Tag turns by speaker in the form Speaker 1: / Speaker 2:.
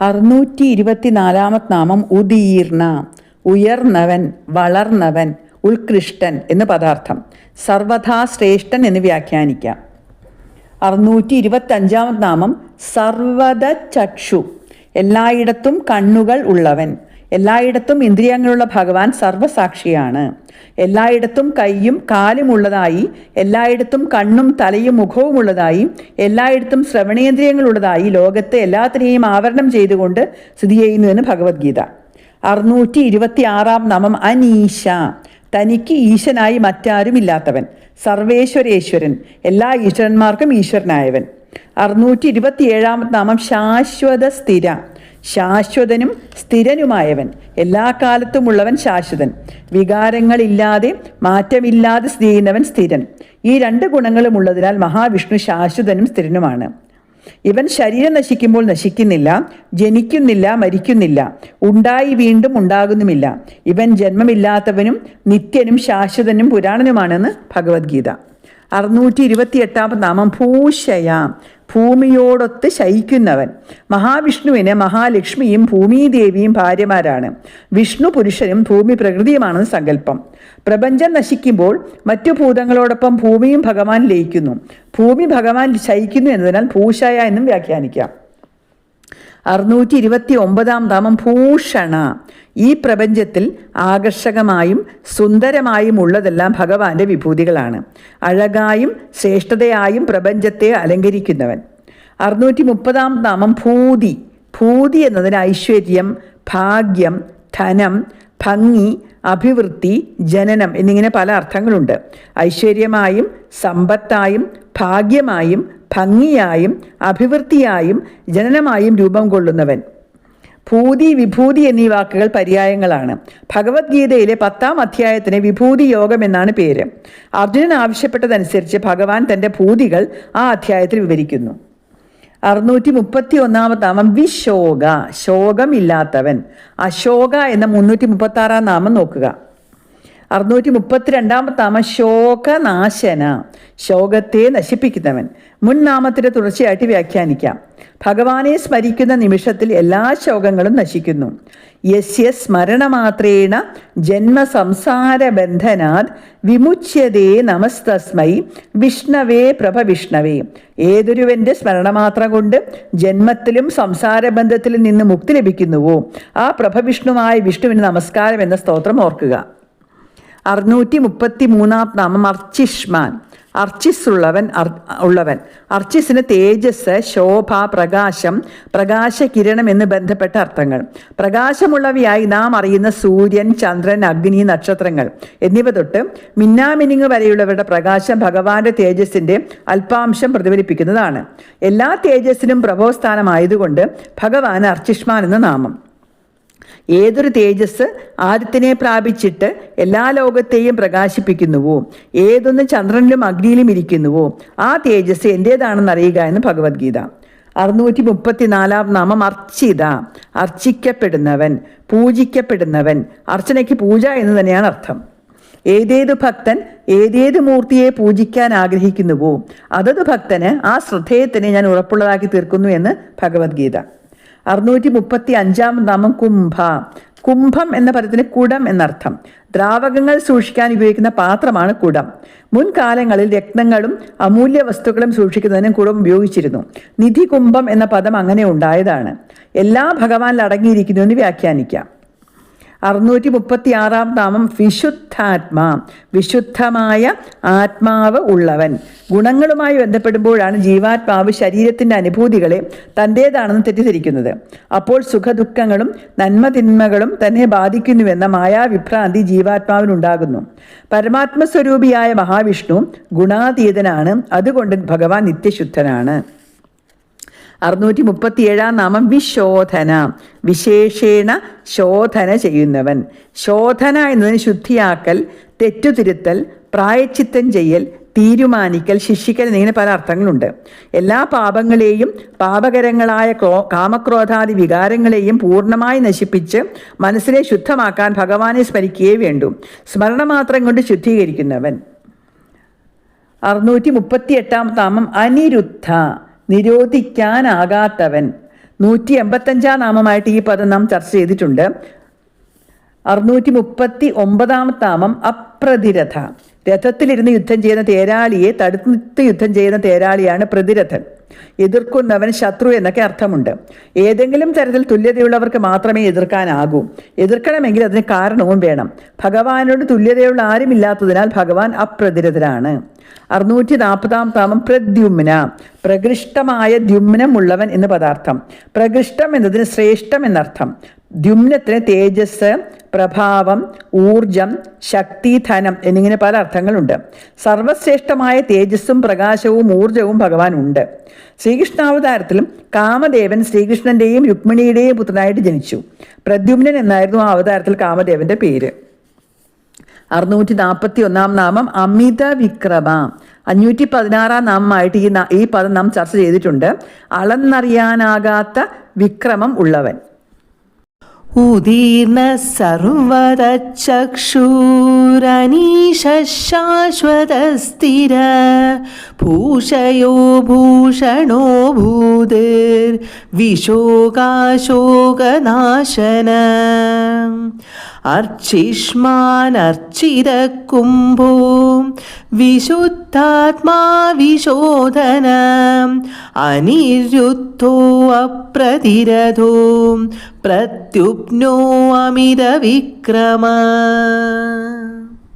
Speaker 1: അറുന്നൂറ്റി ഇരുപത്തിനാലാമത് നാമം ഉദീർണ ഉയർന്നവൻ വളർന്നവൻ ഉത്കൃഷ്ടൻ എന്ന് പദാർത്ഥം. സർവഥാ ശ്രേഷ്ഠൻ എന്ന് വ്യാഖ്യാനിക്കാം. അറുന്നൂറ്റി ഇരുപത്തഞ്ചാമത് നാമം സർവത ചക്ഷു എല്ലായിടത്തും കണ്ണുകൾ ഉള്ളവൻ. എല്ലായിടത്തും ഇന്ദ്രിയങ്ങളുള്ള ഭഗവാൻ സർവസാക്ഷിയാണ് എല്ലായിടത്തും കൈയും കാലും ഉള്ളതായി എല്ലായിടത്തും കണ്ണും തലയും മുഖവും ഉള്ളതായി എല്ലായിടത്തും ശ്രവണേന്ദ്രിയങ്ങളുള്ളതായി ലോകത്തെ എല്ലാത്തിനെയും ആവരണം ചെയ്തുകൊണ്ട് സ്ഥിതി ചെയ്യുന്നുവെന്ന് ഭഗവത്ഗീത. അറുന്നൂറ്റി ഇരുപത്തി ആറാം നാമം അനീശ. തനിക്ക് ഈശനായി മറ്റാരുമില്ലാത്തവൻ. സർവേശ്വരേശ്വരൻ. എല്ലാ ഈശ്വരന്മാർക്കും ഈശ്വരനായവൻ. അറുന്നൂറ്റി ഇരുപത്തിയേഴാമത് നാമം ശാശ്വത സ്ഥിര ശാശ്വതനും സ്ഥിരനുമായവൻ. എല്ലാ കാലത്തുമുള്ളവൻ ശാശ്വതൻ. വികാരങ്ങളില്ലാതെ മാറ്റമില്ലാതെ സ്ഥിതി ചെയ്യുന്നവൻ സ്ഥിരൻ. ഈ രണ്ട് ഗുണങ്ങളും ഉള്ളതിനാൽ മഹാവിഷ്ണു ശാശ്വതനും സ്ഥിരനുമാണ്. ഇവൻ ശരീരം നശിക്കുമ്പോൾ നശിക്കുന്നില്ല ജനിക്കുന്നില്ല മരിക്കുന്നില്ല ഉണ്ടായി വീണ്ടും ഉണ്ടാകുന്നുമില്ല. ഇവൻ ജന്മമില്ലാത്തവനും നിത്യനും ശാശ്വതനും പുരാണനുമാണെന്ന് ഭഗവത്ഗീത. അറുന്നൂറ്റി ഇരുപത്തി എട്ടാമത് നാമം ഭൂഷയ. ഭൂമിയോടൊത്ത് ശയിക്കുന്നവൻ. മഹാവിഷ്ണുവിന് മഹാലക്ഷ്മിയും ഭൂമിദേവിയും ഭാര്യമാരാണ്. വിഷ്ണു പുരുഷനും ഭൂമി പ്രകൃതിയുമാണെന്ന് സങ്കല്പം. പ്രപഞ്ചം നശിക്കുമ്പോൾ മറ്റു ഭൂതങ്ങളോടൊപ്പം ഭൂമിയും ഭഗവാൻ ലയിക്കുന്നു. ഭൂമി ഭഗവാൻ ശയിക്കുന്നു എന്നതിനാൽ ഭൂഷയ എന്നും വ്യാഖ്യാനിക്കാം. അറുന്നൂറ്റി ഇരുപത്തി ഒമ്പതാം നാമം ഭൂഷണ. ഈ പ്രപഞ്ചത്തിൽ ആകർഷകമായും സുന്ദരമായും ഉള്ളതെല്ലാം ഭഗവാന്റെ വിഭൂതികളാണ്. അഴകായും ശ്രേഷ്ഠതയായും പ്രപഞ്ചത്തെ അലങ്കരിക്കുന്നവൻ. അറുന്നൂറ്റി മുപ്പതാം നാമം ഭൂതി. ഭൂതി എന്നതിന് ഐശ്വര്യം ഭാഗ്യം ധനം ഭംഗി അഭിവൃദ്ധി ജനനം എന്നിങ്ങനെ പല അർത്ഥങ്ങളുണ്ട്. ഐശ്വര്യമായും സമ്പത്തായും ഭാഗ്യമായും ഭംഗിയായും അഭിവൃദ്ധിയായും ജനനമായും രൂപം കൊള്ളുന്നവൻ. ഭൂതി വിഭൂതി എന്നീ വാക്കുകൾ പര്യായങ്ങളാണ്. ഭഗവത്ഗീതയിലെ പത്താം അധ്യായത്തിന് വിഭൂതി യോഗം എന്നാണ് പേര്. അർജുനൻ ആവശ്യപ്പെട്ടതനുസരിച്ച് ഭഗവാൻ തന്റെ ഭൂതികൾ ആ അധ്യായത്തിൽ വിവരിക്കുന്നു. അറുന്നൂറ്റി മുപ്പത്തി ഒന്നാമത് നാമം വിശോക ശോകമില്ലാത്തവൻ. അശോക എന്ന മുന്നൂറ്റി മുപ്പത്തി ആറാം നാമം നോക്കുക. അറുന്നൂറ്റി മുപ്പത്തിരണ്ടാമത്താമ ശോകനാശന. ശോകത്തെ നശിപ്പിക്കുന്നവൻ. മുൻ തുടർച്ചയായിട്ട് വ്യാഖ്യാനിക്കാം. ഭഗവാനെ സ്മരിക്കുന്ന നിമിഷത്തിൽ എല്ലാ ശോകങ്ങളും നശിക്കുന്നു. യസ്യ സ്മരണമാത്രേണ ജന്മസംസാരബന്ധനാത് വിമുച്യതേ നമസ്തസ്മൈ വിഷ്ണവേ പ്രഭ വിഷ്ണവേ ഏതൊരുവന്റെ സ്മരണമാത്രം കൊണ്ട് ജന്മത്തിലും സംസാരബന്ധത്തിലും നിന്ന് മുക്തി ലഭിക്കുന്നുവോ? ആ പ്രഭവിഷ്ണുവായ വിഷ്ണുവിന് നമസ്കാരം എന്ന സ്തോത്രം ഓർക്കുക. അറുന്നൂറ്റി മുപ്പത്തി മൂന്നാം നാമം അർച്ചിഷ്മാൻ. അർച്ചിസ് ഉള്ളവൻ ഉള്ളവൻ. അർച്ചിസിന് തേജസ് ശോഭ പ്രകാശം പ്രകാശകിരണം എന്ന് ബന്ധപ്പെട്ട അർത്ഥങ്ങൾ. പ്രകാശമുള്ളവയായി നാം അറിയുന്ന സൂര്യൻ ചന്ദ്രൻ അഗ്നി നക്ഷത്രങ്ങൾ. എന്നിവ തൊട്ട് മിന്നാമിനിങ് വരെയുള്ളവരുടെ പ്രകാശം ഭഗവാന്റെ തേജസ്സിന്റെ അല്പാംശം പ്രതിഫലിപ്പിക്കുന്നതാണ്. എല്ലാ തേജസ്സിനും പ്രഭോസ്ഥാനമായതുകൊണ്ട് ഭഗവാൻ അർച്ചിഷ്മാൻ എന്ന നാമം. ഏതൊരു തേജസ് ആദിത്യനെ പ്രാപിച്ചിട്ട് എല്ലാ ലോകത്തെയും പ്രകാശിപ്പിക്കുന്നുവോ? ഏതൊന്ന് ചന്ദ്രനിലും അഗ്നിയിലും ഇരിക്കുന്നുവോ? ആ തേജസ് എന്റേതാണെന്ന് അറിയുക എന്ന് ഭഗവത്ഗീത. അറുന്നൂറ്റി മുപ്പത്തിനാലാം നാമം അർച്ചിത. അർച്ചിക്കപ്പെടുന്നവൻ പൂജിക്കപ്പെടുന്നവൻ. അർച്ചനയ്ക്ക് പൂജ എന്ന് തന്നെയാണ് അർത്ഥം. ഏതേതു ഭക്തൻ ഏതേത് മൂർത്തിയെ പൂജിക്കാൻ ആഗ്രഹിക്കുന്നുവോ അതത് ഭക്തന് ആ ശ്രദ്ധേയത്തിനെ ഞാൻ ഉറപ്പുള്ളതാക്കി തീർക്കുന്നു എന്ന് ഭഗവത്ഗീത. അറുന്നൂറ്റി മുപ്പത്തി അഞ്ചാം നാമം കുംഭ. കുംഭം എന്ന പദത്തിന് കുടം എന്നർത്ഥം. ദ്രാവകങ്ങൾ സൂക്ഷിക്കാൻ ഉപയോഗിക്കുന്ന പാത്രമാണ് കുടം. മുൻകാലങ്ങളിൽ രക്തങ്ങളും അമൂല്യ വസ്തുക്കളും സൂക്ഷിക്കുന്നതിനും കുടം ഉപയോഗിച്ചിരുന്നു. നിധി കുംഭം എന്ന പദം അങ്ങനെ ഉണ്ടായതാണ്. എല്ലാ ഭഗവാനിൽ അടങ്ങിയിരിക്കുന്നു എന്ന് വ്യാഖ്യാനിക്കാം. അറുന്നൂറ്റി മുപ്പത്തി ആറാം നാമം വിശുദ്ധാത്മാ. വിശുദ്ധമായ ആത്മാവ് ഉള്ളവൻ. ഗുണങ്ങളുമായി ബന്ധപ്പെടുമ്പോഴാണ് ജീവാത്മാവ് ശരീരത്തിന്റെ അനുഭൂതികളെ തന്റേതാണെന്ന് തെറ്റിദ്ധരിക്കുന്നത്. അപ്പോൾ സുഖദുഃഖങ്ങളും നന്മതിന്മകളും തന്നെ ബാധിക്കുന്നുവെന്ന മായാവിഭ്രാന്തി ജീവാത്മാവിനുണ്ടാകുന്നു. പരമാത്മസ്വരൂപിയായ മഹാവിഷ്ണു ഗുണാതീതനാണ്. അതുകൊണ്ട് ഭഗവാൻ നിത്യശുദ്ധനാണ്. അറുന്നൂറ്റി മുപ്പത്തി ഏഴാം നാമം വിശോധന. വിശേഷേണ ശോധന ചെയ്യുന്നവൻ. ശോധന എന്നതിന് ശുദ്ധിയാക്കൽ തെറ്റുതിരുത്തൽ പ്രായച്ചിത്തം ചെയ്യൽ തീരുമാനിക്കൽ ശിക്ഷിക്കൽ എന്നിങ്ങനെ പല അർത്ഥങ്ങളുണ്ട്. എല്ലാ പാപങ്ങളെയും പാപകരങ്ങളായ ക്രോ കാമക്രോധാദി വികാരങ്ങളെയും പൂർണമായി നശിപ്പിച്ച് മനസ്സിനെ ശുദ്ധമാക്കാൻ ഭഗവാനെ സ്മരിക്കുകയേ വേണ്ടു. സ്മരണ മാത്രം കൊണ്ട് ശുദ്ധീകരിക്കുന്നവൻ. അറുന്നൂറ്റി മുപ്പത്തി എട്ടാം താമം അനിരുദ്ധ. നിരോധിക്കാനാകാത്തവൻ. നൂറ്റി എൺപത്തഞ്ചാം നാമമായിട്ട് ഈ പദം നാം ചർച്ച ചെയ്തിട്ടുണ്ട്. അറുന്നൂറ്റി മുപ്പത്തി ഒമ്പതാമത്തെ നാമം അപ്രതിരഥ. രഥത്തിലിരുന്ന് യുദ്ധം ചെയ്യുന്ന തേരാളിയെ തടുത്ത് യുദ്ധം ചെയ്യുന്ന തേരാളിയാണ് പ്രതിരഥൻ. എതിർക്കുന്നവൻ ശത്രു എന്നൊക്കെ അർത്ഥമുണ്ട്. ഏതെങ്കിലും തരത്തിൽ തുല്യതയുള്ളവർക്ക് മാത്രമേ എതിർക്കാനാകൂ. എതിർക്കണമെങ്കിൽ അതിന് കാരണവും വേണം. ഭഗവാനോട് തുല്യതയുള്ള ആരുമില്ലാത്തതിനാൽ ഭഗവാൻ അപ്രതിരതരാണ്. അറുന്നൂറ്റി നാൽപ്പതാം താമം പ്രദ്യുമ്ന. പ്രകൃഷ്ടമായ ദ്യുമ്നമുള്ളവൻ എന്ന് പദാർത്ഥം. പ്രകൃഷ്ടം എന്നതിന് ശ്രേഷ്ഠം എന്നർത്ഥം. ദ്യുമ്നത്തിന് തേജസ് പ്രഭാവം ഊർജം ശക്തി ധനം എന്നിങ്ങനെ പല അർത്ഥങ്ങളുണ്ട്. സർവശ്രേഷ്ഠമായ തേജസ്സും പ്രകാശവും ഊർജവും ഭഗവാൻ ഉണ്ട് ശ്രീകൃഷ്ണാവതാരത്തിലും കാമദേവൻ ശ്രീകൃഷ്ണന്റെയും രുക്മിണിയുടെയും പുത്രനായിട്ട് ജനിച്ചു. പ്രദ്യുമ്നൻ എന്നായിരുന്നു ആ അവതാരത്തിൽ കാമദേവന്റെ പേര്. അറുന്നൂറ്റി നാൽപ്പത്തി ഒന്നാം നാമം അമിത വിക്രമ. അഞ്ഞൂറ്റി പതിനാറാം നാമമായിട്ട് ഈ ഈ പദം നാം ചർച്ച ചെയ്തിട്ടുണ്ട്. അളന്നറിയാനാകാത്ത വിക്രമം ഉള്ളവൻ.
Speaker 2: ഉദീർണ സർവതചക്ഷൂരനീശാശ്വതസ്ഥിര ഭൂഷയോ ഭൂഷണോ ഭൂതിർ വിശോകാശോകനാശന. അർച്ചിഷ്മാനർച്ചിരക്കുംഭോ വിശുദ്ധാത്മാ വിശോധന അനിരുദ്ധോ അപ്രതിരഥോ പ്രത്യുപ ലുബ്നോ അമിത വിക്രമ